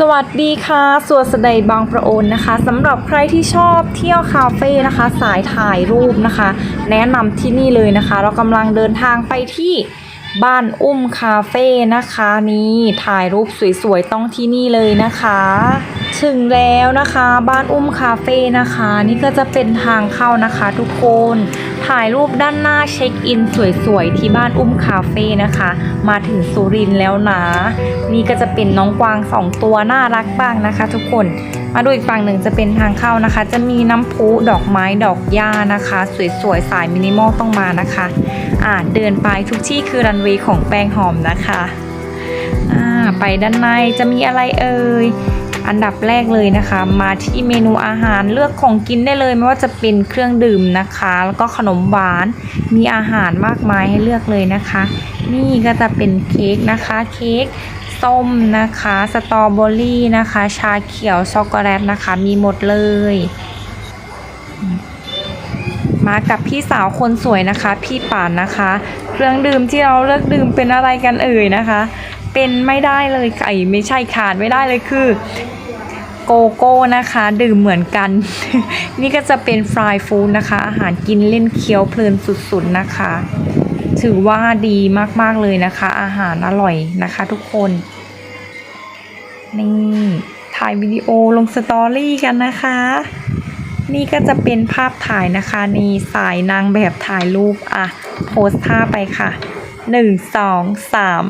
สวัสดีค่ะสวนสะใดบางประโอนนะคะสำหรับใครที่ชอบเที่ยวคาเฟ่นะคะ สายถ่ายรูปนะคะ แนะนำที่นี่เลยนะคะ เรากำลังเดินทางไปที่ บ้านอุ้มคาเฟ่นะคะนี่ถ่ายรูปสวยๆต้องที่นี่เลยนะคะถึงแล้วนะคะบ้านอุ้มคาเฟ่นะคะ นี่ก็จะเป็นทางเข้านะคะทุกคน ถ่ายรูปด้านหน้าเช็คอินสวยๆที่บ้านอุ้มคาเฟ่นะคะ มาถึงสุรินทร์แล้วนะ นี่ก็จะเป็นน้องกวางสองตัวน่ารักบ้างนะคะ ทุกคน มาดูอีกฝั่งหนึ่งจะเป็นทางเข้านะคะ จะมีน้ำพุดอกไม้ดอกหญ้านะคะ สวยๆสายมินิมอลต้องมานะคะอ่าเดินไปทุกที่คือรันเวย์ของแป้งหอมนะคะอ่าไปด้านในจะมีอะไรเอ่ยอันดับแรกเลยนะคะ มาที่เมนูอาหารเลือกของกินได้เลย ไม่ว่าจะเป็นเครื่องดื่มนะคะ แล้วก็ขนมหวานมีอาหารมากมายให้เลือกเลยนะคะ นี่ก็จะเป็นเค้กนะคะ เค้ก ส้มนะคะ สตรอเบอรี่นะคะ ชาเขียวช็อกโกแลตนะคะ มีหมดเลย มากับพี่สาวคนสวยนะคะ พี่ป่านนะคะ เครื่องดื่มที่เราเลือกดื่มเป็นอะไรกันเอ่ยนะคะ เป็นไม่ได้เลยไก่ไม่ใช่ขาดไม่ได้เลยคือโกโก้นะคะ ดื่มเหมือนกัน นี่ก็จะเป็นฟรายฟู้ดนะคะ อาหารกินเล่นเคี้ยวเพลินสุดๆนะคะ ถือว่าดีมากๆเลยนะคะ อาหารอร่อยนะคะ ทุกคนนี่ถ่ายวิดีโอลงสตอรี่กันนะคะ นี่ก็จะเป็นภาพถ่ายนะคะ นี่สายนางแบบถ่ายรูปอะ โพสท่าไปค่ะหนึ่งสองสาม